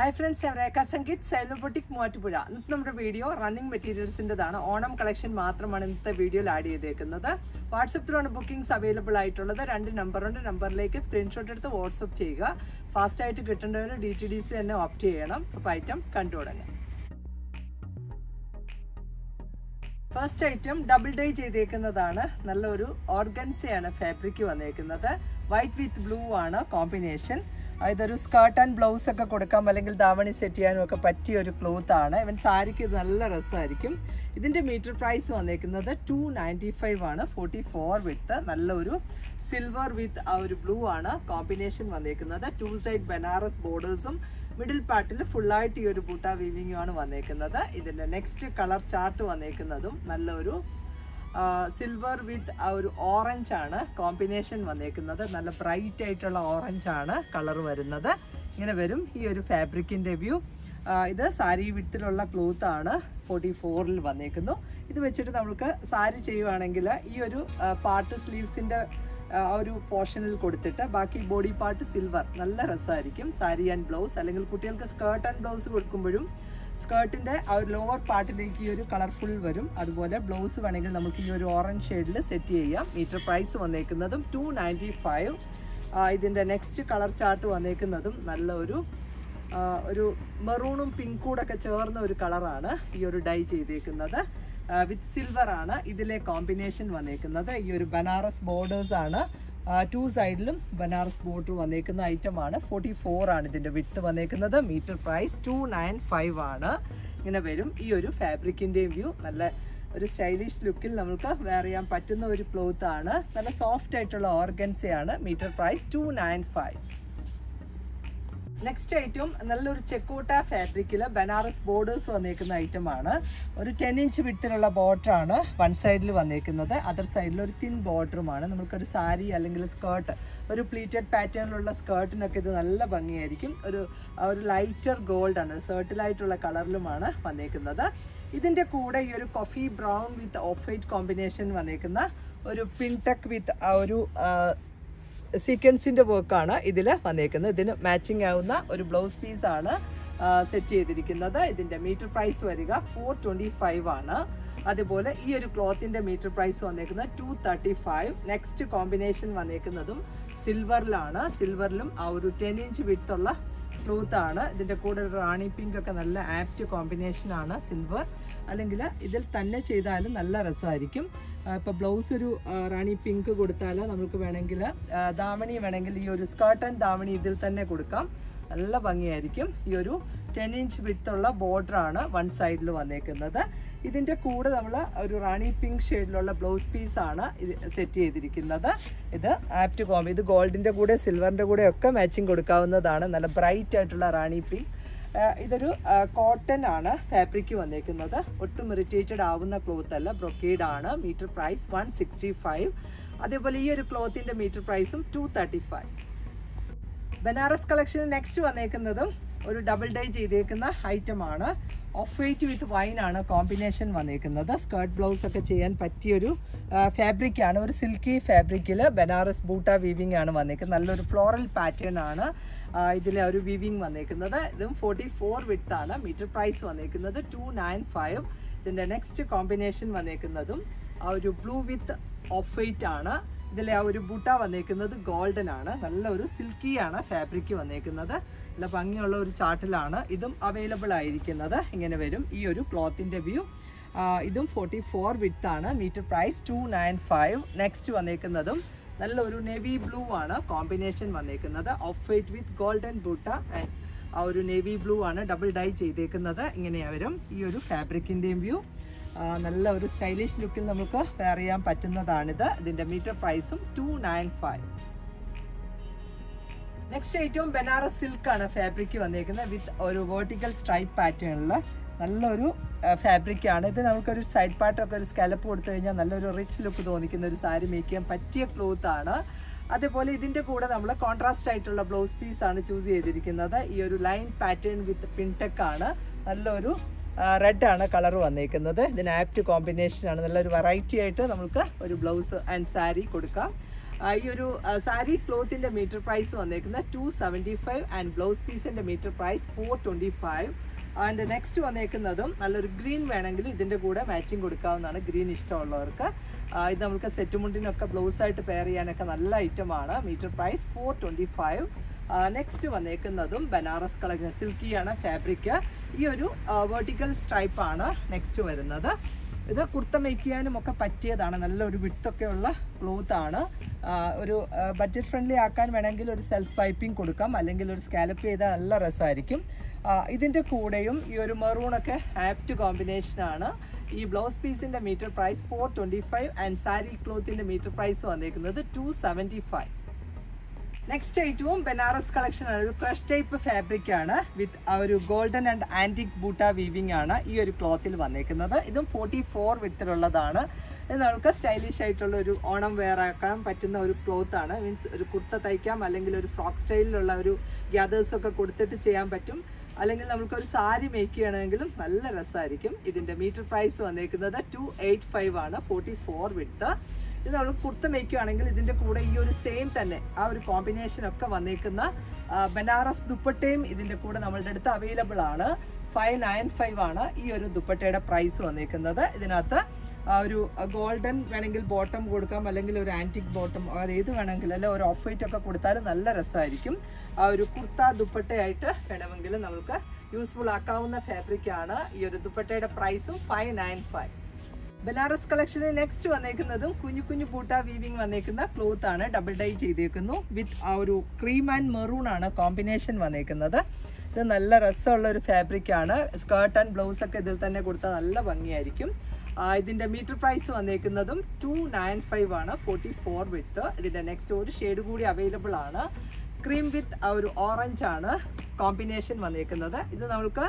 Hi friends ഞാൻ രേഖ സംഗീത് സൈലോബോട്ടിക് മൂവാറ്റുപുഴ. ഇന്നത്തെ നമ്മുടെ വീഡിയോ റണ്ണിങ് മെറ്റീരിയൽസിന്റെതാണ് ഓണം കളക്ഷൻ മാത്രമാണ് ഇന്നത്തെ വീഡിയോയിൽ ആഡ് ചെയ്തേക്കുന്നത്. വാട്സപ്പിലാണ് ബുക്കിംഗ്സ് അവൈലബിൾ ആയിട്ടുള്ളത്. രണ്ട് നമ്പറുണ്ട് നമ്പറിലേക്ക് സ്ക്രീൻഷോട്ട് എടുത്ത് വാട്സപ്പ് ചെയ്യുക. ഫാസ്റ്റായിട്ട് കിട്ടേണ്ടവർ ഡി ടി ഡി സി തന്നെ ഓപ്റ്റ് ചെയ്യണം. അപ്പോൾ ഐറ്റം കണ്ടു ഫസ്റ്റ് ഐറ്റം ഡബിൾ ഡൈ ചെയ്തേക്കുന്നതാണ്. നല്ലൊരു ഓർഗൻസയാണ് ഫാബ്രിക് വന്നേക്കുന്നത്. വൈറ്റ് വിത്ത് ബ്ലൂ ആണ് കോമ്പിനേഷൻ ഇതൊരു സ്കേർട്ട് ആൻഡ് ബ്ലൗസ് ഒക്കെ കൊടുക്കാം അല്ലെങ്കിൽ ദാവണി സെറ്റ് ചെയ്യാനും ഒക്കെ പറ്റിയ ഒരു ക്ലോത്ത് ആണ്. ഇവൻ സാരിക്ക് ഇത് നല്ല രസമായിരിക്കും. ഇതിന്റെ മീറ്റർ പ്രൈസ് വന്നേക്കുന്നത് ടു നയന്റി ഫൈവ് ആണ്. ഫോർട്ടി ഫോർ വിത്ത് നല്ലൊരു സിൽവർ വിത്ത് ആ ഒരു ബ്ലൂ ആണ്. കോമ്പിനേഷൻ വന്നേക്കുന്നത് ടു സൈഡ് ബനാറസ് ബോർഡേഴ്സും മിഡിൽ പാർട്ടിൽ ഫുള്ളായിട്ട് ഈ ഒരു ബൂട്ട വീവിങ്ങും ആണ് വന്നേക്കുന്നത്. ഇതിന്റെ നെക്സ്റ്റ് കളർ ചാർട്ട് വന്നേക്കുന്നതും നല്ലൊരു സിൽവർ വിത്ത് ഒരു ഓറഞ്ച് ആണ് കോമ്പിനേഷൻ വന്നേക്കുന്നത്. നല്ല ബ്രൈറ്റ് ആയിട്ടുള്ള ഓറഞ്ച് ആണ് കളർ വരുന്നത്. ഇങ്ങനെ വരും ഈ ഒരു ഫാബ്രിക്കിന്റെ വ്യൂ ഇത് സാരി വിട്ടിലുള്ള ക്ലോത്ത് ആണ് ഫോർട്ടി ഫോറിൽ വന്നേക്കുന്നു. ഇത് വെച്ചിട്ട് നമുക്ക് സാരി ചെയ്യുവാണെങ്കിൽ ഈ ഒരു പാർട്ട് സ്ലീവ്സിന്റെ ആ ഒരു പോർഷനിൽ കൊടുത്തിട്ട് ബാക്കി ബോഡി പാർട്ട് സിൽവർ നല്ല രസമായിരിക്കും. സാരി ആൻഡ് ബ്ലൗസ് അല്ലെങ്കിൽ കുട്ടികൾക്ക് സ്കേർട്ട് ആൻഡ് ബ്ലൗസ് കൊടുക്കുമ്പോഴും സ്കേർട്ടിന്റെ ആ ഒരു ലോവർ പാർട്ടിലേക്ക് ഈ ഒരു കളർഫുൾ വരും. അതുപോലെ ബ്ലൗസ് വേണമെങ്കിൽ നമുക്ക് ഈ ഒരു ഓറഞ്ച് ഷെയ്ഡിൽ സെറ്റ് ചെയ്യാം. മീറ്റർ പ്രൈസ് വന്നേക്കുന്നതും ടു നയന്റി ഫൈവ് ഇതിന്റെ നെക്സ്റ്റ് കളർ ചാർട്ട് വന്നേക്കുന്നതും നല്ല ഒരു ഒരു മെറൂണും പിങ്കൂടൊക്കെ ചേർന്ന ഒരു കളറാണ് ഈ ഒരു ഡൈ ചെയ്തേക്കുന്നത്. വിത്ത് സിൽവർ ആണ് ഇതിലെ കോമ്പിനേഷൻ വന്നേക്കുന്നത്. ഈ ഒരു ബനാറസ് ബോർഡേഴ്സ് ആണ്. ടു സൈഡിലും ബനാറസ് ബോർഡർ വന്നേക്കുന്ന ഐറ്റം ആണ്. ഫോർട്ടി ഫോർ ആണ് ഇതിന്റെ വിട്ട് വന്നേക്കുന്നത്. Metre price two nine five ആണ്. ഇങ്ങനെ വരും. ഈ ഒരു ഫാബ്രിക്കിന്റെയും വ്യൂ നല്ല ഒരു സ്റ്റൈലിഷ് ലുക്കിൽ നമുക്ക് വെയർ ചെയ്യാൻ പറ്റുന്ന ഒരു ക്ലോത്ത് ആണ്. നല്ല സോഫ്റ്റ് ആയിട്ടുള്ള ഓർഗൻസയാണ് metre price two nine five next item നല്ലൊരു ചെക്കോട്ട ഫാബ്രിക്കിൽ ബനാറസ് ബോർഡേഴ്സ് വന്നേക്കുന്ന ആണ്. ഒരു ടെൻ ഇഞ്ച് വിട്ടിലുള്ള ആണ് വൺ സൈഡിൽ വന്നേക്കുന്നത്. അതർ സൈഡിൽ ഒരു തിൻ ബോർഡറുമാണ് നമുക്കൊരു സാരി അല്ലെങ്കിൽ സ്കേർട്ട് ഒരു പ്ലീറ്റഡ് പാറ്റേണിലുള്ള സ്കേർട്ടിനൊക്കെ ഇത് നല്ല ഭംഗിയായിരിക്കും. ഒരു ഒരു ലൈറ്റർ ഗോൾഡ് ആണ്. സെർട്ടിലായിട്ടുള്ള കളറിലുമാണ് വന്നേക്കുന്നത്. ഇതിന്റെ കൂടെ ഈ ഒരു coffee brown with off white combination വന്നേക്കുന്ന ഒരു പിൻടെക് വിത്ത് ആ ഒരു ആ, സീക്വൻസിന്റെ വർക്കാണ് ഇതിൽ വന്നേക്കുന്നത്. ഇതിന് മാച്ചിങ് ആവുന്ന ഒരു ബ്ലൗസ് പീസ് ആണ് സെറ്റ് ചെയ്തിരിക്കുന്നത്. ഇതിന്റെ മീറ്റർ പ്രൈസ് വരിക ഫോർ ട്വന്റി ഫൈവ് ആണ്. അതുപോലെ ഈ ഒരു ക്ലോത്തിന്റെ മീറ്റർ പ്രൈസ് വന്നേക്കുന്നത് two thirty five next combination വന്നേക്കുന്നതും സിൽവറിലാണ് സിൽവറിലും ആ ഒരു ടെൻ ഇഞ്ച് വിടുത്തുള്ള ആണ്. ഇതിന്റെ കൂടെ ഒരു റാണി പിങ്ക് ഒക്കെ നല്ല ആപ്റ്റ് കോമ്പിനേഷൻ ആണ് സിൽവർ അല്ലെങ്കിൽ ഇതിൽ തന്നെ ചെയ്താലും നല്ല രസമായിരിക്കും. ഇപ്പോൾ ബ്ലൗസ് ഒരു റാണി പിങ്ക് കൊടുത്താൽ നമുക്ക് വേണമെങ്കിൽ ദാമണി വേണമെങ്കിൽ ഈ ഒരു സ്കേർട്ട് ആൻഡ് ദാവണി ഇതിൽ തന്നെ കൊടുക്കാം. നല്ല ഭംഗിയായിരിക്കും. ഈ ഒരു ടെൻ ഇഞ്ച് വിട്ടുള്ള ബോർഡർ ആണ് വൺ സൈഡിൽ വന്നേക്കുന്നത്. ഇതിന്റെ കൂടെ നമ്മൾ ഒരു റാണി പിങ്ക് ഷെയ്ഡിലുള്ള ബ്ലൗസ് പീസ് ആണ് ഇത് സെറ്റ് ചെയ്തിരിക്കുന്നത്. ഇത് ആപ്റ്റ് കോം ഇത് ഗോൾഡിന്റെ കൂടെ സിൽവറിന്റെ കൂടെ ഒക്കെ മാച്ചിങ് കൊടുക്കാവുന്നതാണ്. നല്ല ബ്രൈറ്റ് ആയിട്ടുള്ള റാണി പിങ്ക് ഇതൊരു കോട്ടൺ ആണ് ഫാബ്രിക് വന്നേക്കുന്നത്. ഒട്ടും ഇറിറ്റേറ്റഡ് ആവുന്ന ക്ലോത്ത് അല്ല ബ്രൊക്കേഡ് ആണ്. Metre price one sixty five അതേപോലെ ഈ ഒരു ക്ലോത്തിന്റെ മീറ്റർ പ്രൈസും two thirty five Banaras collection next വന്നേക്കുന്നതും ഒരു ഡബിൾ ഡൈ ചെയ്തേക്കുന്ന ഐറ്റം ആണ്. ഓഫ് വൈറ്റ് വിത്ത് വൈൻ ആണ് കോമ്പിനേഷൻ വന്നേക്കുന്നത്. സ്കേർട്ട് ബ്ലൗസ് ഒക്കെ ചെയ്യാൻ പറ്റിയൊരു ഫാബ്രിക് ആണ്. ഒരു സിൽക്കി ഫാബ്രിക്കിൽ ബനാറസ് ബൂട്ട വീവിംഗ് ആണ് വന്നേക്കുന്നത്. നല്ലൊരു ഫ്ലോറൽ പാറ്റേൺ ആണ് ഇതിൽ ഒരു വീവിംഗ് വന്നേക്കുന്നത്. ഇതും ഫോർട്ടി ഫോർ ആണ്. മീറ്റർ പ്രൈസ് വന്നേക്കുന്നത് ടു നയൻ ഫൈവ് ഇതിന്റെ നെക്സ്റ്റ് കോമ്പിനേഷൻ വന്നേക്കുന്നതും ഒരു ബ്ലൂ വിത്ത് ഓഫ് വൈറ്റ് ആണ്. ഇതിലെ ആ ഒരു ബുട്ട വന്നേക്കുന്നത് ഗോൾഡൻ ആണ്. നല്ല ഒരു സിൽക്കി ആണ് ഫാബ്രിക് വന്നേക്കുന്നത്. നല്ല ഭംഗിയുള്ള ഒരു ചാർട്ടിലാണ് ഇതും അവൈലബിൾ ആയിരിക്കുന്നത്. ഇങ്ങനെ വരും ഈ ഒരു ക്ലോത്തിന്റെ വ്യൂ ഇതും ഫോർട്ടി ഫോർ വിത്ത് ആണ്. Metre price two nine five next വന്നേക്കുന്നതും നല്ലൊരു നെവി ബ്ലൂ ആണ്. കോമ്പിനേഷൻ വന്നേക്കുന്നത് off white with golden butta and ആ ഒരു നേവി ബ്ലൂ ആണ്. ഡബിൾ ഡൈ ചെയ്തേക്കുന്നത്. ഇങ്ങനെ വരും ഈ ഒരു ഫാബ്രിക്കിന്റെയും വ്യൂ നല്ല ഒരു സ്റ്റൈലിഷ് ലുക്കിൽ നമുക്ക് വെയർ ചെയ്യാൻ പറ്റുന്നതാണിത്. ഇതിന്റെ മീറ്റർ പ്രൈസും ടു നയൻ ഫൈവ് നെക്സ്റ്റ് ഏറ്റവും ബനാറസ് സിൽക്ക് ആണ് ഫാബ്രിക് വന്നേക്കുന്നത്. വിത്ത് ഒരു വേർട്ടിക്കൽ സ്ട്രൈപ്പ് പാറ്റേണുള്ള നല്ലൊരു ഫാബ്രിക് ആണ്. ഇത് നമുക്കൊരു സൈഡ് പാർട്ടൊക്കെ ഒരു സ്കലപ്പ് കൊടുത്തു കഴിഞ്ഞാൽ നല്ലൊരു റിച്ച് ലുക്ക് തോന്നിക്കുന്ന ഒരു സാരി മേക്ക് ചെയ്യാൻ പറ്റിയ ക്ലോത്ത് ആണ്. അതേപോലെ ഇതിന്റെ കൂടെ നമ്മൾ കോൺട്രാസ്റ്റ് ആയിട്ടുള്ള ബ്ലൗസ് പീസാണ് ചൂസ് ചെയ്തിരിക്കുന്നത്. ഈ ഒരു ലൈൻ പാറ്റേൺ വിത്ത് പിൻടെക്കാണ് നല്ലൊരു റെഡ് ആണ് കളർ വന്നേക്കുന്നത്. ഇതിന് ആപ്റ്റ് കോമ്പിനേഷൻ ആണ്. നല്ലൊരു വെറൈറ്റി ആയിട്ട് നമുക്ക് ഒരു ബ്ലൗസ് ആൻഡ് സാരി കൊടുക്കാം. ഈ ഒരു സാരി ക്ലോത്തിന്റെ മീറ്റർ പ്രൈസ് വന്നിരിക്കുന്നത് two seventy five and blouse പീസിന്റെ metre price four twenty five and next വന്നേക്കുന്നതും നല്ലൊരു ഗ്രീൻ വേണമെങ്കിൽ ഇതിന്റെ കൂടെ മാച്ചിങ് കൊടുക്കാവുന്നതാണ് ഗ്രീൻ ഇഷ്ടമുള്ളവർക്ക്. ഇത് നമുക്ക് സെറ്റ് മുണ്ടിനൊക്കെ ബ്ലൗസ് ആയിട്ട് പെയർ ചെയ്യാനൊക്കെ നല്ല ഐറ്റമാണ് metre price four twenty five next വന്നേക്കുന്നതും Banaras collection സിൽക്കിയാണ് ഫാബ്രിക് ഈ ഒരു വെർട്ടിക്കൽ സ്ട്രൈപ്പാണ് നെക്സ്റ്റ് വരുന്നത്. ഇത് കുർത്ത മേക്ക് ഒക്കെ പറ്റിയതാണ്. നല്ലൊരു വിട്ടൊക്കെ ഉള്ള ക്ലോത്ത് ആണ്. ഒരു ബഡ്ജറ്റ് ഫ്രണ്ട്ലി ആക്കാൻ വേണമെങ്കിൽ ഒരു സെൽഫ് പൈപ്പിംഗ് കൊടുക്കാം. അല്ലെങ്കിൽ ഒരു സ്കാലപ്പ് ചെയ്താൽ നല്ല രസമായിരിക്കും ആ, ഇതിന്റെ കൂടെയും ഈ ഒരു മെറൂണൊക്കെ ആപ്റ്റ് കോമ്പിനേഷൻ ആണ് ഈ ബ്ലൗസ് പീസിന്റെ metre price four twenty five and sari ക്ലോത്തിന്റെ metre price വന്നേക്കുന്നത് ടു സെവന്റി ഫൈവ് നെക്സ്റ്റ് ഐറ്റവും ബനാറസ് കളക്ഷൻ ആണ്. ഒരു ക്രഷ് ടൈപ്പ് ഫാബ്രിക് ആണ്. വിത്ത് ഒരു golden and antique butta weaving ആണ് ഈ ഒരു ക്ലോത്തിൽ വന്നേക്കുന്നത്. ഇതും ഫോർട്ടി ഫോർ വിത്തിലുള്ളതാണ് ഇത് നമുക്ക് സ്റ്റൈലിഷ് ആയിട്ടുള്ള ഒരു ഓണം വെയർ ആക്കാൻ പറ്റുന്ന ഒരു ക്ലോത്ത് ആണ്. മീൻസ് ഒരു കുർത്ത തയ്ക്കാം അല്ലെങ്കിൽ ഒരു ഫ്രോക്ക് സ്റ്റൈലിലുള്ള ഒരു ഗ്യാദേഴ്സ് ഒക്കെ കൊടുത്തിട്ട് ചെയ്യാൻ പറ്റും. അല്ലെങ്കിൽ നമുക്കൊരു സാരി മേക്ക് ചെയ്യണമെങ്കിലും നല്ല രസമായിരിക്കും. ഇതിന്റെ മീറ്റർ പ്രൈസ് വന്നേക്കുന്നത് ടു എയ്റ്റ് ഫൈവ് ആണ് ഫോർട്ടി ഫോർ ഇത് നമ്മൾ കുർത്ത മേക്കുകയാണെങ്കിൽ ഇതിന്റെ കൂടെ ഈ ഒരു സെയിം തന്നെ ആ ഒരു കോമ്പിനേഷൻ ഒക്കെ വന്നേക്കുന്ന ബനാറസ് ദുപ്പട്ടയും ഇതിന്റെ കൂടെ നമ്മളുടെ അടുത്ത് അവൈലബിൾ ആണ്. ഫൈവ് നയൻ ഫൈവ് ആണ് ഈ ഒരു ദുപ്പട്ടയുടെ പ്രൈസ് വന്നേക്കുന്നത്. ഇതിനകത്ത് ഒരു ഗോൾഡൻ വേണമെങ്കിൽ ബോട്ടം കൊടുക്കാം അല്ലെങ്കിൽ ഒരു ആന്റിക് ബോട്ടം അത് ഏത് വേണമെങ്കിൽ അല്ലെ ഒരു ഓഫ് വൈറ്റ് ഒക്കെ കൊടുത്താലും നല്ല രസമായിരിക്കും. ആ ഒരു കുർത്ത ദുപ്പട്ടയായിട്ട് വേണമെങ്കിൽ നമുക്ക് യൂസ്ഫുൾ ആക്കാവുന്ന ഫാബ്രിക്കാണ് ഈ ഒരു ദുപ്പട്ടയുടെ പ്രൈസും ഫൈവ് നയൻ ഫൈവ് ബനാറസ് കളക്ഷനിൽ നെക്സ്റ്റ് വന്നേക്കുന്നതും കുഞ്ഞു കുഞ്ഞു പൂട്ട വീവിംഗ് വന്നേക്കുന്ന ക്ലോത്ത് ആണ്. ഡബിൾ ഡൈ ചെയ്തേക്കുന്നു. വിത്ത് ആ ഒരു ക്രീം ആൻഡ് മെറൂൺ ആണ് കോമ്പിനേഷൻ വന്നേക്കുന്നത്. ഇത് നല്ല രസമുള്ള ഒരു ഫാബ്രിക് ആണ്. സ്കേർട്ട് ആൻഡ് ബ്ലൗസ് ഒക്കെ ഇതിൽ തന്നെ കൊടുത്താൽ നല്ല ഭംഗിയായിരിക്കും. ഇതിന്റെ മീറ്റർ പ്രൈസ് വന്നേക്കുന്നതും ടു നയൻ ഫൈവ് ആണ്. ഫോർട്ടി ഫോർ വിത്ത് ഇതിന്റെ നെക്സ്റ്റ് ഒരു ഷെയ്ഡ് കൂടി അവൈലബിൾ ആണ്. ക്രീം വിത്ത് ഒരു ഓറഞ്ച് ആണ് കോമ്പിനേഷൻ വന്നിരിക്കുന്നത് ഇത് നമ്മൾക്ക്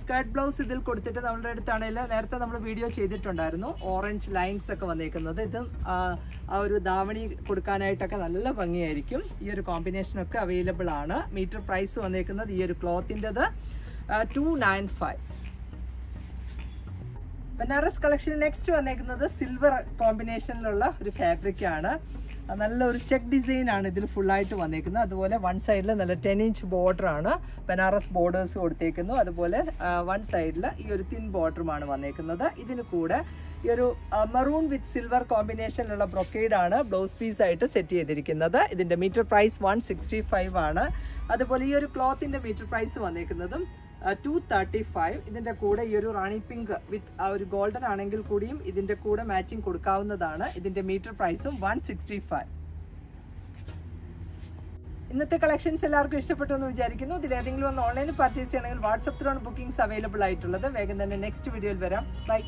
സ്കേർട്ട് ബ്ലൗസ് ഇതിൽ കൊടുത്തിട്ട് നമ്മളുടെ അടുത്താണെങ്കിൽ നേരത്തെ നമ്മൾ വീഡിയോ ചെയ്തിട്ടുണ്ടായിരുന്നു. ഓറഞ്ച് ലൈൻസ് ഒക്കെ വന്നിരിക്കുന്നത് ഇത് ആ, ഒരു ധാവണി കൊടുക്കാനായിട്ടൊക്കെ നല്ല ഭംഗിയായിരിക്കും. ഈ ഒരു കോമ്പിനേഷൻ ഒക്കെ അവൈലബിൾ ആണ്. മീറ്റർ പ്രൈസ് വന്നിരിക്കുന്നത് ഈ ഒരു ക്ലോത്തിന്റെത് two nine five Banaras collection next വന്നേക്കുന്നത് സിൽവർ കോമ്പിനേഷനിലുള്ള ഒരു ഫാബ്രിക് ആണ്. നല്ല ഒരു ചെക്ക് ഡിസൈൻ ആണ് ഇതിൽ ഫുള്ളായിട്ട് വന്നേക്കുന്നത്. അതുപോലെ വൺ സൈഡിൽ നല്ല ടെൻ ഇഞ്ച് ബോർഡർ ആണ് ബനാറസ് ബോർഡേഴ്സ് കൊടുത്തേക്കുന്നു. അതുപോലെ വൺ സൈഡിൽ ഈ ഒരു തിൻ ബോർഡറുമാണ് വന്നേക്കുന്നത്. ഇതിന് കൂടെ ഈ ഒരു മറൂൺ വിത്ത് സിൽവർ കോമ്പിനേഷനിലുള്ള ബ്രൊക്കേഡ് ആണ് ബ്ലൗസ് പീസ് ആയിട്ട് സെറ്റ് ചെയ്തിരിക്കുന്നത്. ഇതിന്റെ metre price one sixty five ആണ്. അതുപോലെ ഈ ഒരു ക്ലോത്തിന്റെ മീറ്റർ പ്രൈസ് വന്നേക്കുന്നതും ടു തേർട്ടി ഫൈവ് ഇതിന്റെ കൂടെ ഈ ഒരു റാണി പിങ്ക് വിത്ത് ആ ഒരു ഗോൾഡൻ ആണെങ്കിൽ കൂടിയും ഇതിന്റെ കൂടെ മാച്ചിങ് കൊടുക്കാവുന്നതാണ്. ഇതിന്റെ മീറ്റർ പ്രൈസും വൺ സിക്സ്റ്റി ഫൈവ് ഇന്നത്തെ കളക്ഷൻസ് എല്ലാവർക്കും ഇഷ്ടപ്പെട്ടു എന്ന് വിചാരിക്കുന്നു. ഇതിൽ ഏതെങ്കിലും ഒന്ന് ഓൺലൈനിൽ പർച്ചേസ് ചെയ്യണമെങ്കിൽ വാട്സപ്പ് ത്രൂണ് ബുക്കിംഗ്സ് അവൈലബിൾ ആയിട്ടുള്ളത്. വേഗം തന്നെ നെക്സ്റ്റ് വീഡിയോയിൽ വരാം. ബൈ